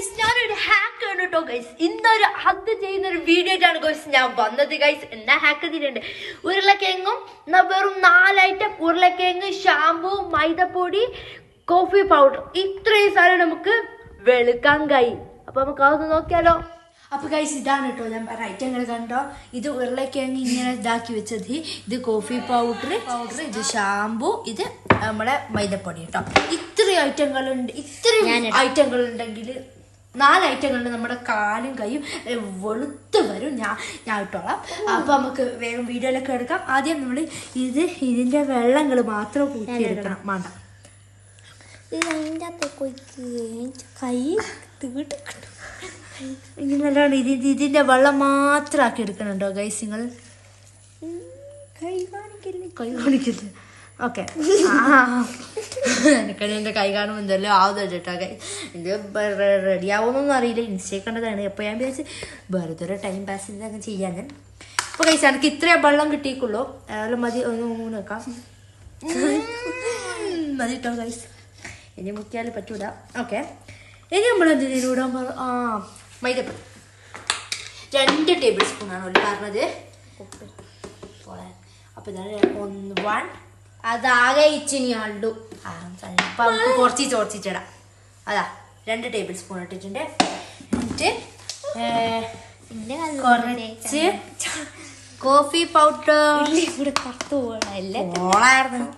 Guys ഞാനൊരു hack ആണ് കേട്ടോ ഗൈസ് ഇന്നൊരു അത് ചെയ്യുന്ന ഒരു വീഡിയോ ആയിട്ടാണ് ഗൈസ് ഞാൻ വന്നത് ഗൈസ് എന്നാ ഹാക്ക് ചെയ്തിട്ടുണ്ട്? ഉരുളക്കിഴങ്ങും എന്നാൽ വെറും നാലൈറ്റം ഉരുളക്കിഴങ്ങ് ഷാമ്പു മൈദപ്പൊടി കോഫി പൗഡർ ഇത്രയും സാധനം നമുക്ക് വെളുക്കാൻ കൈ അപ്പൊ നമുക്ക് അതൊന്ന് നോക്കിയാലോ? അപ്പൊ ഗൈസ് ഇതാണ് കേട്ടോ ഞാൻ പറഞ്ഞ ഐറ്റങ്ങൾ കണ്ടോ? ഇത് ഉരുളക്കിഴങ്ങ് ഇങ്ങനെ ഇതാക്കി വെച്ചത്. ഇത് കോഫി പൗഡർ പൗഡർ ഇത് ഷാമ്പു ഇത് നമ്മുടെ മൈദപ്പൊടി കേട്ടോ ഇത്രയും ഐറ്റങ്ങളുണ്ട് ഇത്രയും ഐറ്റങ്ങൾ ഉണ്ടെങ്കിൽ നാല് ഐറ്റങ്ങളുണ്ട് നമ്മുടെ കാലും കൈയും വെളുത്ത് വരും. ഞാൻ ഞാൻ ഇട്ടോളാം. അപ്പൊ നമുക്ക് വേഗം വീഡിയോയിലൊക്കെ എടുക്കാം. ആദ്യം നമ്മൾ ഇത് ഇതിന്റെ വെള്ളങ്ങൾ മാത്രം കൂട്ടിയെടുക്കണം. വേണ്ട. ഇതിന്റെ അകത്തേക്ക് കൈ തീട്ട് ഇനി നല്ലോണം ഇത് ഇത് ഇതിന്റെ വെള്ളം മാത്രം ആക്കി എടുക്കണുണ്ടോ ഗൈസ് നിങ്ങൾ കൈ കാണിക്കല്ലേ കൈ കാണിക്കില്ല ഓക്കെ എനിക്കാണ് എന്റെ കൈ കാണുമ്പോൾ എന്തെല്ലാം ആവുന്നു കേട്ടോ. കൈ ഇത് റെഡി ആവുമെന്നൊന്നും അറിയില്ല. ഇൻസ്റ്റയിൽ കണ്ടതാണ്. അപ്പോൾ ഞാൻ വിചാരിച്ചു വെറുതെ ഒരു ടൈം പാസ് ഇതൊക്കെ ചെയ്യാൻ ഞാൻ. അപ്പോൾ കൈസ് എനിക്ക് ഇത്രേ വെള്ളം കിട്ടിയിട്ടുള്ളൂ. അതെല്ലാം മതി. ഒന്ന് മൂന്ന് വെക്കാം. മതി കേട്ടോ കൈസ് ഇനി മുക്കിയാൽ പറ്റൂല. ഓക്കെ ഇനി നമ്മൾ എന്ത് ഇതിലൂടാൻ പറ ആ മൈദപ്പൊടി. രണ്ട് ടേബിൾ സ്പൂണാണ് ഒരു പറഞ്ഞത്. അപ്പോൾ ഇതാണ് ഒന്ന് വൺ അതാകെ ഇച്ചിനി ആളുടു അപ്പം നമുക്ക് കുറച്ച് ചോർച്ചിച്ചിടാം അതാ രണ്ട് ടേബിൾ സ്പൂൺ ഇട്ടിട്ടുണ്ട്. എന്നിട്ട് കുറച്ച് കോഫി പൗഡർ. ഇവിടെ പത്ത് പോകണല്ലേ ഓളായിരുന്നു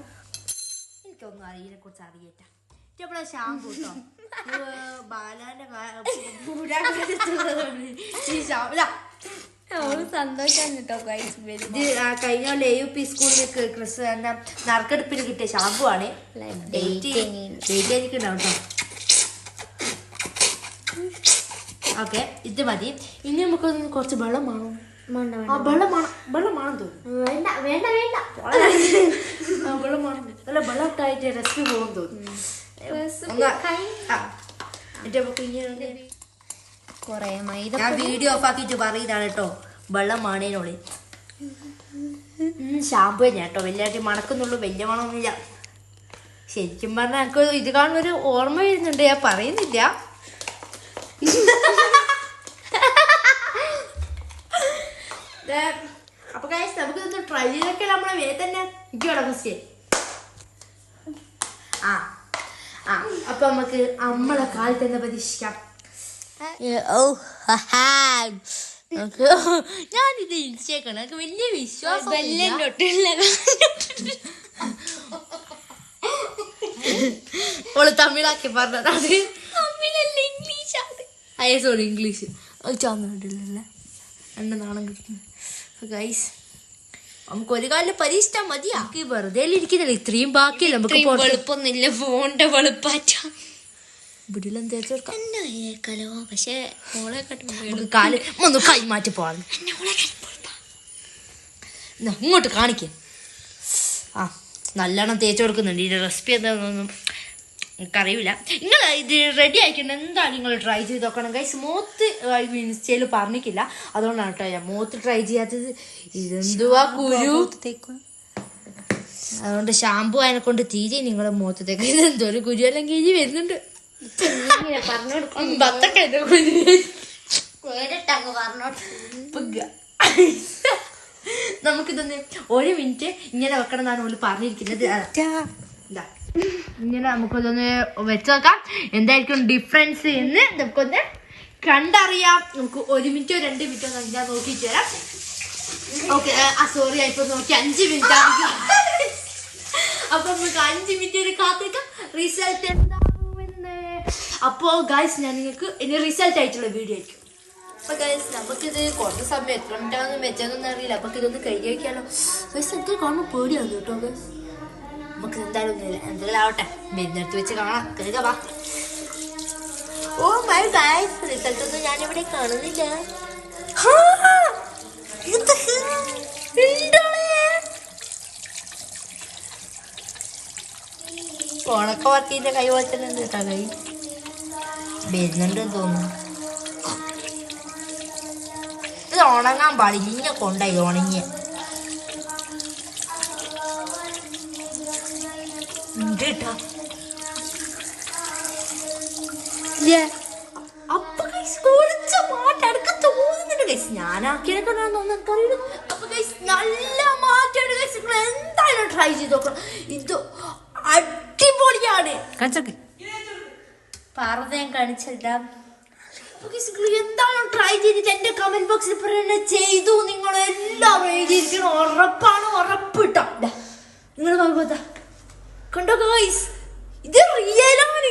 എനിക്കൊന്നും അറിയിനെ കുറിച്ച് അറിയില്ല നമ്മളെ ഷാമ്പു കേട്ടോ ബാലാന്റെ ഈ ഷാമ്പു കഴിഞ്ഞ എ യു പി സ്കൂളിൽ ക്രിസ് എന്താ നറുക്കെടുപ്പിന് കിട്ടിയ ഷാമ്പു ആണ്. ഡേറ്റ് ഓക്കെ ഇത് മതി. ഇനി നമുക്കൊന്ന് കുറച്ച് വെള്ളം വേണം. വേണ്ട ആ വെള്ളം വേണം. വെള്ളം വേണം തോന്നുന്നു. വേണ്ട വേണ്ട വേണ്ട. ആ, വെള്ളം വേണം. അല്ല വെള്ളം ഇട്ടായിട്ട് റെസിപ്പി പോകും തോന്നുന്നു. നമുക്ക് കൊറേ മൈദ ഞാൻ വീഡിയോ ഓഫ് ആക്കിയിട്ട് പറയുന്നതാണ് കേട്ടോ. വെള്ളം മാണേനോളി ഷാമ്പു തന്നെ കേട്ടോ. വലിയായിട്ട് മണക്കുന്നുള്ളൂ വലിയ മണമൊന്നുമില്ല. ശരിക്കും പറഞ്ഞാൽ എനിക്ക് ഇത് കാണുന്നൊരു ഓർമ്മ വരുന്നുണ്ട്. ഞാൻ പറയുന്നില്ല. അപ്പൊ കഴിച്ച് നമുക്ക് ട്രൈ ചെയ്തൊക്കെ നമ്മളെ വേ തന്നെ ഇരിക്കോടെ ഫസ്റ്റ് ആ ആ അപ്പൊ നമുക്ക് നമ്മളെ കാലത്ത് തന്നെ പ്രതീക്ഷിക്കാം? ഓ ഞാനിത് ഇൻസ്റ്റേക്കാണ് എനിക്ക് വലിയ വിശ്വാസം ഓൾ തമിഴാക്കി പറഞ്ഞതാണ് തമിഴല്ല ഇംഗ്ലീഷ് അയ്യ സോറി ഇംഗ്ലീഷ്. ചാന്നിട്ടില്ലല്ലേ എന്നെ നാണം കിട്ടുന്നു. ഗൈസ് നമുക്ക് ഒരു കാലിൽ പരീക്ഷിച്ചാൽ മതിയാ. വെറുതെ ഇരിക്കുന്നില്ല ഇത്രയും ബാക്കിയല്ല നമുക്ക് വെളുപ്പൊന്നുമില്ല ഫോണിന്റെ വെളുപ്പാറ്റ. വീട്ടിലും തേച്ച് കൊടുക്കാം എന്നായേക്കാലോ പക്ഷെ മോളെ നമുക്ക് കാൽ ഒന്ന് കൈമാറ്റി പോകാം എന്നാ, ഇങ്ങോട്ട് കാണിക്ക. ആ നല്ലോണം തേച്ച് കൊടുക്കുന്നുണ്ട്. ഇതിന്റെ റെസിപ്പി എന്താണെന്നൊന്നും എനിക്കറിയില്ല. നിങ്ങൾ ഇത് റെഡി ആക്കിയിട്ട് എന്തായാലും നിങ്ങൾ ട്രൈ ചെയ്ത് നോക്കണം ഗൈസ് മോത്ത് ഇൻസ്റ്റയിൽ പറഞ്ഞിട്ടില്ല. അതുകൊണ്ടാണ് കേട്ടോ ഞാൻ മോത്ത് ട്രൈ ചെയ്യാത്തത്. ഇതെന്തുവാ കുരു? അതുകൊണ്ട് ഷാമ്പു അതിനെ കൊണ്ട് തീരെ നിങ്ങളെ മുഖത്തേക്ക് ഇതെന്തോ ഒരു കുരു അല്ലെങ്കിൽ ഇനി വരുന്നുണ്ട്. ബത്തക്ക. നമുക്കിതൊന്ന് ഒരു മിനിറ്റ് ഇങ്ങനെ വെക്കണം എന്നാണ് ഓൽ പറഞ്ഞിരിക്കുന്നത്. ഇങ്ങനെ നമുക്കിതൊന്ന് വെച്ച് നോക്കാം. എന്തായിരിക്കും ഡിഫറൻസ് എന്ന് നമുക്കൊന്ന് കണ്ടറിയാം. നമുക്ക് ഒരു മിനിറ്റോ രണ്ട് മിനിറ്റോ ഞാൻ നോക്കിയിട്ട് വരാം. ഓക്കെ ആ സോറി ആയിപ്പോ നോക്കി. അഞ്ച് മിനിറ്റ് അപ്പൊ നമുക്ക് അഞ്ച് മിനിറ്റ് വരെ കാത്തിരിക്കാം. റിസൾട്ട് അപ്പോ ഗൈസ് ഞാൻ നിങ്ങൾക്ക് ഇനി റിസൾട്ട് ആയിട്ടുള്ള വീഡിയോ ആയിരിക്കും. അപ്പൊ ഗൈസ് നമുക്കിത് കുറച്ച് സമയം എത്ര മിനിറ്റാന്ന് വെച്ചതൊന്നും അറിയില്ല. അപ്പൊ ഇതൊന്ന് കഴിഞ്ഞ് വയ്ക്കാലോ ഗൈസ് എനിക്ക് കാണുമ്പോൾ പേടിയാണ് കേട്ടോ ഗൈസ് നമുക്ക് എന്തായാലും ഒന്നുമില്ല എന്തെങ്കിലും ആവട്ടെ. മെരുന്നെടുത്ത് വെച്ച് കാണാം. കരുക വാ. ഓ മൈ ഗൈസ് റിസൾട്ട് ഒന്നും ഞാനിവിടെ കാണുന്നില്ല? ഫോണൊക്കെ വർക്കിന്റെ കൈ ഉണ്ട് കേട്ടോ കൈ വരുന്നുണ്ടെന്ന് തോന്നുന്നു. ഇത് ഉണങ്ങാൻ പാടില്ല കൊണ്ടായി ഉണങ്ങിയ ഉണ്ട് കേട്ടോ അപ്പൊ കുറച്ച് പാട്ടെടുക്കാൻ തോന്നുന്നുണ്ട് ഞാനാക്കിയതിനെ കൊണ്ടാണെന്ന് തോന്നുന്നു. എനിക്കറിയില്ല. കാണിച്ചല്ല. എന്തായാലും ട്രൈ ചെയ്തിട്ട് എന്റെ കമന്റ് ബോക്സിൽ പറയുന്നത് ചെയ്തു. നിങ്ങൾ എല്ലാം എഴുതിയിരിക്കണം ഉറപ്പാണ് ഉറപ്പിട്ടോ നിങ്ങൾ നോക്കുക കണ്ടോ ഗൈസ് ഇത് റിയലാണ്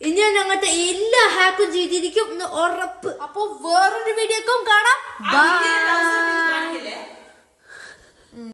ഇനി ഞാൻ അങ്ങനത്തെ എല്ലാ ഹാക്കും ചെയ്തിരിക്കും. ഉറപ്പ്. അപ്പൊ വേറൊരു വീഡിയോക്കും കാണാം. ബൈ